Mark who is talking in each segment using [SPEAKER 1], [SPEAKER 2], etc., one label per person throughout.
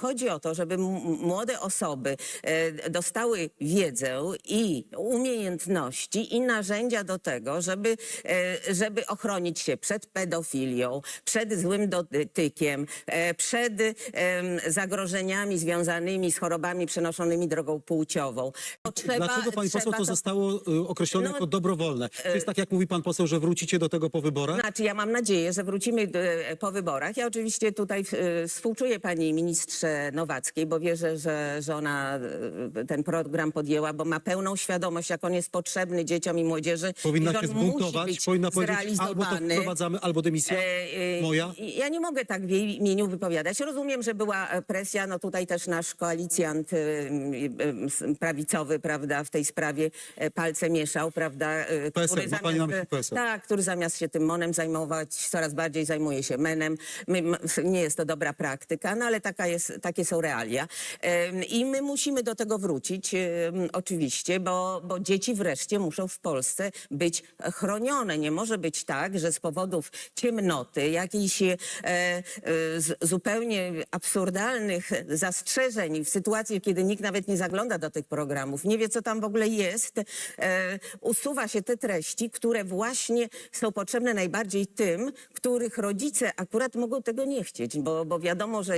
[SPEAKER 1] Chodzi o to, żeby młode osoby e, dostały wiedzę i umiejętności i narzędzia do tego, żeby, e, żeby ochronić się przed pedofilią, przed złym dotykiem, e, przed zagrożeniami związanymi z chorobami przenoszonymi drogą płciową. To trzeba-
[SPEAKER 2] Dlaczego pani poseł
[SPEAKER 1] trzeba
[SPEAKER 2] to zostało y, określone
[SPEAKER 1] No,
[SPEAKER 2] jako dobrowolne? To jest tak, jak mówi pan poseł, że wrócicie do tego po wyborach?
[SPEAKER 1] Znaczy, ja mam nadzieję, że wrócimy po wyborach. Ja oczywiście tutaj współczuję pani ministrze Nowackiej, bo wierzę, że, że ona e, ten program podjęła, bo ma pełną świadomość, jak on jest potrzebny dzieciom i młodzieży.
[SPEAKER 2] Powinna
[SPEAKER 1] i
[SPEAKER 2] się zbuntować, powinna powiedzieć albo to wprowadzamy, albo dymisja
[SPEAKER 1] E, e,
[SPEAKER 2] moja.
[SPEAKER 1] Ja nie mogę tak w jej imieniu wypowiadać. Rozumiem, że była presja, no tutaj też nasz koalicjant prawicowy, prawda, w tej sprawie palce mieszał, prawda.
[SPEAKER 2] PSL, ma pani na myśli PSL.
[SPEAKER 1] Tak, który zamiast się tym monem zajmować, coraz bardziej zajmuje się menem. Nie jest to dobra praktyka, no ale taka jest, takie są realia. I my musimy do tego wrócić, oczywiście, bo, bo dzieci wreszcie muszą w Polsce być chronione. Nie może być tak, że z powodów ciemnoty, jakichś e, e, zupełnie absurdalnych zastrzeżeń w sytuacji, kiedy nikt nawet nie zagląda do tych programów, nie wie, co tam w ogóle jest, e, usuwa się te treści, które właśnie są potrzebne najbardziej tym, których rodzice akurat mogą tego nie chcieć, bo, bo wiadomo, że,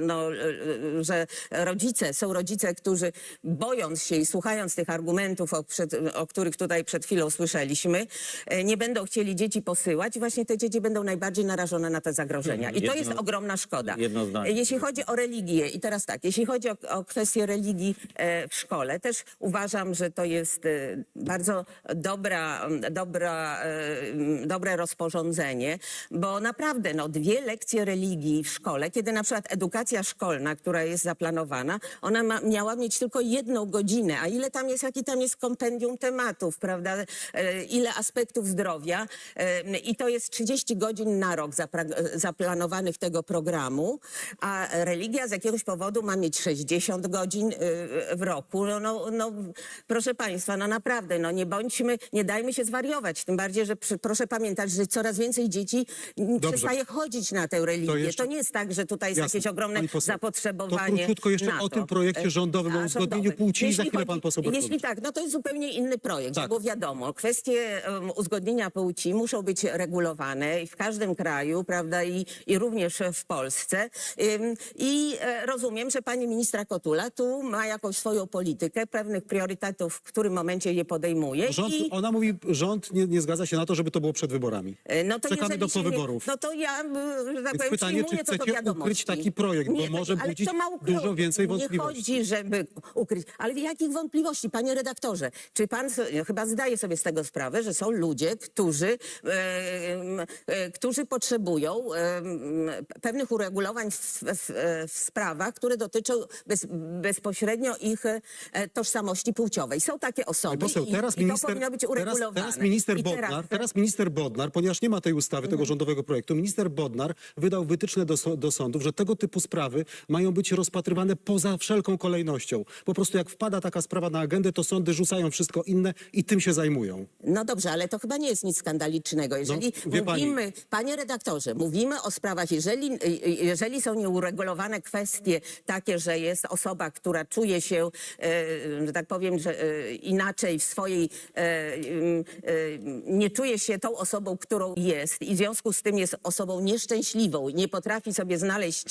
[SPEAKER 1] no, e, e, że rodzice, są rodzice, którzy bojąc się i słuchając tych argumentów, o, przed, o których tutaj przed chwilą słyszeliśmy, e, nie będą chcieli dzieci posyłać i właśnie te dzieci będą najbardziej narażone na te zagrożenia. I to
[SPEAKER 3] Jedno-
[SPEAKER 1] jest ogromna szkoda. Jeśli chodzi o religię, i teraz tak, jeśli chodzi o, o kwestię religii w szkole, też uważam, że to jest bardzo dobra, dobra, dobre rozporządzenie, bo naprawdę no, dwie lekcje religii w szkole, kiedy na przykład edukacja szkolna, która jest zaplanowana, ona ma, miała mieć tylko jedną godzinę, a ile tam jest, jaki tam jest kompendium tematów, prawda, e, ile aspektów zdrowia e, i to jest 30 godzin na rok zapra- zaplanowanych tego programu, a religia z jakiegoś powodu ma mieć 60 godzin w roku. No, no, no, proszę Państwa, no naprawdę, no nie bądźmy, nie dajmy się zwariować. Tym bardziej, że przy, proszę pamiętać, że coraz więcej dzieci mm, przestaje chodzić na tę religię. To,
[SPEAKER 2] jeszcze-
[SPEAKER 1] nie jest tak, że tutaj jest
[SPEAKER 2] Jasne.
[SPEAKER 1] jakieś ogromne zapotrzebowanie
[SPEAKER 2] to króciutko jeszcze
[SPEAKER 1] na
[SPEAKER 2] o
[SPEAKER 1] to.
[SPEAKER 2] tym projekcie rządowym, o uzgodnieniu płci i za
[SPEAKER 1] Jeśli
[SPEAKER 2] chwilę pan poseł Berkowicz.
[SPEAKER 1] Jeśli tak, no to jest zupełnie inny projekt,
[SPEAKER 2] Tak.
[SPEAKER 1] bo wiadomo, kwestie um, uzgodnienia płci muszą być regulowane i w każdym kraju, prawda, i, i również w Polsce. Ym, I e, rozumiem, że pani ministra Kotula tu ma jakąś swoją politykę, pewnych priorytetów, w którym momencie je podejmuje.
[SPEAKER 2] Rząd,
[SPEAKER 1] I,
[SPEAKER 2] ona mówi, rząd nie, nie zgadza się na to, żeby to było przed wyborami.
[SPEAKER 1] e, no to
[SPEAKER 2] Czekamy do
[SPEAKER 1] się nie-
[SPEAKER 2] powyborów.
[SPEAKER 1] No to ja, że tak powiem,
[SPEAKER 2] pytanie, czy
[SPEAKER 1] przyjmuję to do
[SPEAKER 2] chcecie ukryć taki projekt, może
[SPEAKER 1] ale
[SPEAKER 2] budzić
[SPEAKER 1] kto ma ukryć?
[SPEAKER 2] dużo więcej
[SPEAKER 1] Nie
[SPEAKER 2] wątpliwości.
[SPEAKER 1] chodzi, żeby ukryć. Ale jakich wątpliwości, panie redaktorze? Czy pan chyba zdaje sobie z tego sprawę, że są ludzie, którzy, e, e, którzy potrzebują em, pewnych uregulowań w, w, w sprawach, które dotyczą bez, bezpośrednio ich e, tożsamości płciowej. Są takie osoby
[SPEAKER 2] poseł,
[SPEAKER 1] i,
[SPEAKER 2] teraz
[SPEAKER 1] i to
[SPEAKER 2] minister,
[SPEAKER 1] powinno być
[SPEAKER 2] teraz,
[SPEAKER 1] uregulowane.
[SPEAKER 2] teraz minister
[SPEAKER 1] I
[SPEAKER 2] Bodnar,
[SPEAKER 1] teraz-
[SPEAKER 2] teraz minister Bodnar, ponieważ nie ma tej ustawy,
[SPEAKER 1] Mhm.
[SPEAKER 2] tego rządowego projektu, minister Bodnar wydał wytyczne do, do sądów, że tego typu sprawy mają być rozpatrywane poza wszelką kolejnością. Po prostu jak wpada taka sprawa na agendę, to sądy rzucają wszystko inne i tym się zajmują.
[SPEAKER 1] No dobrze, ale to chyba nie jest nic skandalicznego. Jeżeli
[SPEAKER 2] No, wie pani-
[SPEAKER 1] mówimy, panie redaktorze, mówimy o sprawach, jeżeli, jeżeli są nieuregulowane kwestie takie, że jest osoba, która czuje się, e, że tak powiem, że e, inaczej w swojej, e, e, nie czuje się tą osobą, którą jest i w związku z tym jest osobą nieszczęśliwą i nie potrafi sobie znaleźć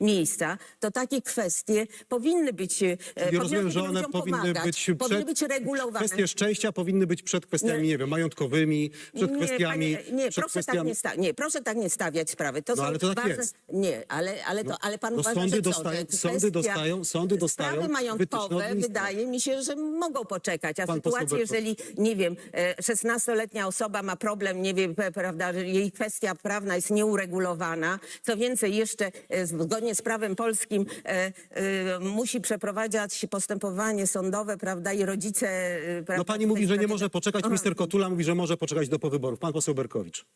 [SPEAKER 1] miejsca, to takie kwestie powinny być, e,
[SPEAKER 2] Ja
[SPEAKER 1] powinny
[SPEAKER 2] rozumiem, że one
[SPEAKER 1] ludziom
[SPEAKER 2] powinny
[SPEAKER 1] pomagać,
[SPEAKER 2] być
[SPEAKER 1] powinny
[SPEAKER 2] przed,
[SPEAKER 1] być regulowane.
[SPEAKER 2] kwestie szczęścia powinny być przed kwestiami, nie,
[SPEAKER 1] Nie.
[SPEAKER 2] wiem, majątkowymi, przed kwestiami...
[SPEAKER 1] Nie, panie, nie,
[SPEAKER 2] przed
[SPEAKER 1] proszę tak
[SPEAKER 2] kwestiami...
[SPEAKER 1] nie, sta- nie, proszę tak nie stawiać sprawy. To
[SPEAKER 2] No,
[SPEAKER 1] są
[SPEAKER 2] ale to tak
[SPEAKER 1] bardzo,
[SPEAKER 2] jest.
[SPEAKER 1] Nie, ale, ale, to, ale pan
[SPEAKER 2] no,
[SPEAKER 1] uważa,
[SPEAKER 2] sądy
[SPEAKER 1] że co,
[SPEAKER 2] dostają-
[SPEAKER 1] że
[SPEAKER 2] sądy
[SPEAKER 1] kwestia-
[SPEAKER 2] dostają- sądy dostają
[SPEAKER 1] Sprawy
[SPEAKER 2] wytyczne od
[SPEAKER 1] majątkowe
[SPEAKER 2] ministra.
[SPEAKER 1] wydaje mi się, że mogą poczekać. A
[SPEAKER 2] Pan poseł
[SPEAKER 1] jeżeli, nie wiem, e, 16-letnia osoba ma problem, nie wiem, prawda, że jej kwestia prawna jest nieuregulowana. Co więcej, jeszcze e, zgodnie z prawem polskim e, e, musi przeprowadzać postępowanie sądowe, prawda, i rodzice... e,
[SPEAKER 2] No
[SPEAKER 1] prawda,
[SPEAKER 2] pani
[SPEAKER 1] w
[SPEAKER 2] mówi, że nie może poczekać, minister Kotula mówi, że może poczekać do powyborów. Pan poseł Berkowicz.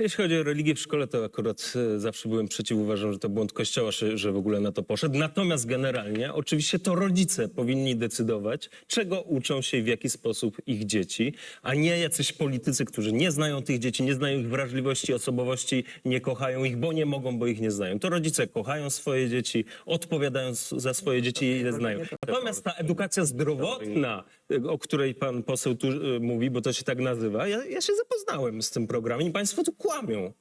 [SPEAKER 3] Jeśli chodzi o religię w szkole, to akurat e, zawsze byłem przeciw. Uważam, że to błąd Kościoła, że, że w ogóle na to poszedł. Natomiast generalnie, oczywiście to rodzice powinni decydować, czego uczą się i w jaki sposób ich dzieci, a nie jacyś politycy, którzy nie znają tych dzieci, nie znają ich wrażliwości, osobowości, nie kochają ich, bo nie mogą, bo ich nie znają. To rodzice kochają swoje dzieci, odpowiadają s- za swoje dzieci i je znają. Natomiast ta edukacja zdrowotna, o której pan poseł tu e, mówi, bo to się tak nazywa, ja, ja się zapoznałem z tym programem i państwo tu kłamią.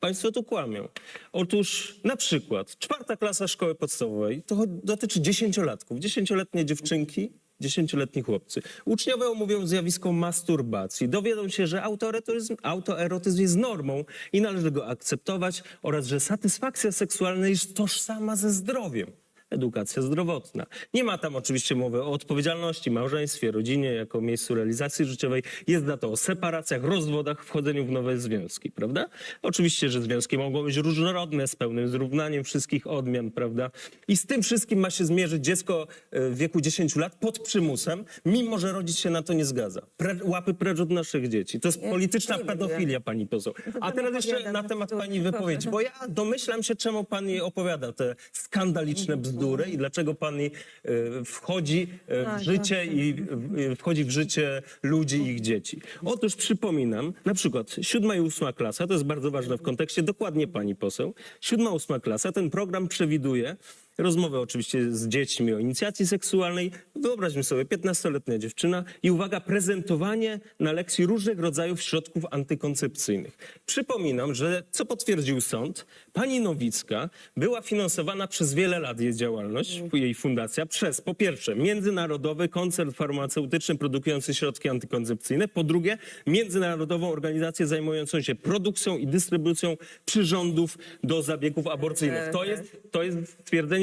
[SPEAKER 3] Państwo tu kłamią. Otóż na przykład czwarta klasa szkoły podstawowej to dotyczy dziesięciolatków. Dziesięcioletnie dziewczynki, dziesięcioletni chłopcy. Uczniowie omówią zjawisko masturbacji. Dowiedzą się, że autoerotyzm, autoerotyzm jest normą i należy go akceptować oraz, że satysfakcja seksualna jest tożsama ze zdrowiem. Edukacja zdrowotna. Nie ma tam oczywiście mowy o odpowiedzialności, małżeństwie, rodzinie jako miejscu realizacji życiowej. Jest za to o separacjach, rozwodach, wchodzeniu w nowe związki, prawda? Oczywiście, że związki mogą być różnorodne, z pełnym zrównaniem wszystkich odmian, prawda? I z tym wszystkim ma się zmierzyć dziecko e, w wieku 10 lat pod przymusem, mimo że rodzic się na to nie zgadza. Pre, łapy precz od naszych dzieci. To jest polityczna pedofilia, pani poseł. A
[SPEAKER 1] pan
[SPEAKER 3] teraz jeszcze na temat pani wypowiedzi, bo ja domyślam się, czemu pan jej opowiada te skandaliczne bzdury i dlaczego pan jej e, wchodzi e, w
[SPEAKER 1] Tak,
[SPEAKER 3] życie i e, wchodzi w życie ludzi i ich dzieci. Otóż przypominam, na przykład siódma i ósma klasa, to jest bardzo ważne w kontekście, dokładnie pani poseł, siódma, ósma klasa, ten program przewiduje rozmowę oczywiście z dziećmi o inicjacji seksualnej. Wyobraźmy sobie, 15-letnia dziewczyna i uwaga, prezentowanie na lekcji różnych rodzajów środków antykoncepcyjnych. Przypominam, że co potwierdził sąd, pani Nowicka była finansowana przez wiele lat jej działalność, jej fundacja, przez po pierwsze Międzynarodowy Koncern Farmaceutyczny produkujący środki antykoncepcyjne, po drugie Międzynarodową Organizację zajmującą się produkcją i dystrybucją przyrządów do zabiegów aborcyjnych. To jest, to jest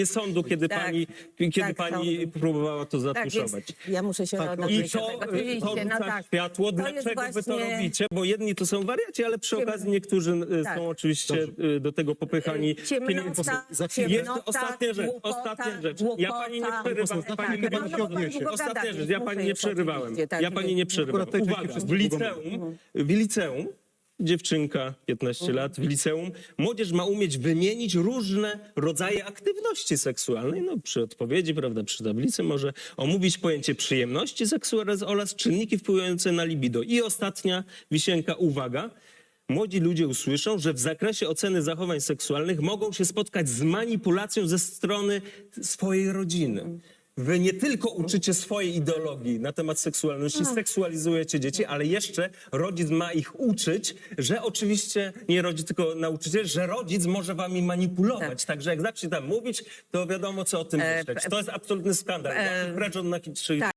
[SPEAKER 3] stwierdzenie sądu, kiedy
[SPEAKER 1] Tak,
[SPEAKER 3] pani, kiedy
[SPEAKER 1] tak,
[SPEAKER 3] pani
[SPEAKER 1] sądu.
[SPEAKER 3] próbowała to
[SPEAKER 1] Tak, więc
[SPEAKER 3] zatuszować.
[SPEAKER 1] ja muszę się
[SPEAKER 2] Tak,
[SPEAKER 3] I
[SPEAKER 1] do
[SPEAKER 3] to,
[SPEAKER 1] tego.
[SPEAKER 3] to
[SPEAKER 1] Oczywiście, no tak.
[SPEAKER 3] światło,
[SPEAKER 1] To jest
[SPEAKER 3] dlaczego wy to
[SPEAKER 1] właśnie-
[SPEAKER 3] robicie, bo jedni to są wariaci, ale przy okazji niektórzy y,
[SPEAKER 1] Tak.
[SPEAKER 3] są oczywiście y, do tego popychani.
[SPEAKER 1] Ciemnota,
[SPEAKER 3] poseł-
[SPEAKER 2] Za chwilę.
[SPEAKER 3] Jeszcze
[SPEAKER 1] ciemnota,
[SPEAKER 3] ostatnia rzecz,
[SPEAKER 1] głupota,
[SPEAKER 3] ostatnia rzecz. Ja
[SPEAKER 1] głupota.
[SPEAKER 3] pani nie przerywam.
[SPEAKER 2] Za chwilę
[SPEAKER 3] Pani
[SPEAKER 2] pan
[SPEAKER 3] nie
[SPEAKER 2] się odniesie.
[SPEAKER 3] Ostatnia rzecz, ja pani nie przerywałem.
[SPEAKER 1] oczywiście, tak,
[SPEAKER 3] Ja pani nie przerywałem.
[SPEAKER 2] Akurat tej części
[SPEAKER 3] Uwaga, w
[SPEAKER 2] wszyscy długo
[SPEAKER 3] liceum, w liceum dziewczynka, 15 lat, w liceum, młodzież ma umieć wymienić różne rodzaje aktywności seksualnej. No, przy odpowiedzi, prawda, przy tablicy może omówić pojęcie przyjemności seksualnej oraz czynniki wpływające na libido. I ostatnia wisienka, uwaga. Młodzi ludzie usłyszą, że w zakresie oceny zachowań seksualnych mogą się spotkać z manipulacją ze strony swojej rodziny. Wy nie tylko uczycie swojej ideologii na temat seksualności, seksualizujecie dzieci, ale jeszcze rodzic ma ich uczyć, że oczywiście nie rodzic, tylko nauczyciel, że rodzic może wami manipulować. Także jak zacznie tam mówić, to wiadomo, co o tym
[SPEAKER 1] E,
[SPEAKER 3] myśleć. To jest absolutny skandal.
[SPEAKER 1] e,
[SPEAKER 3] od naszych
[SPEAKER 1] tak.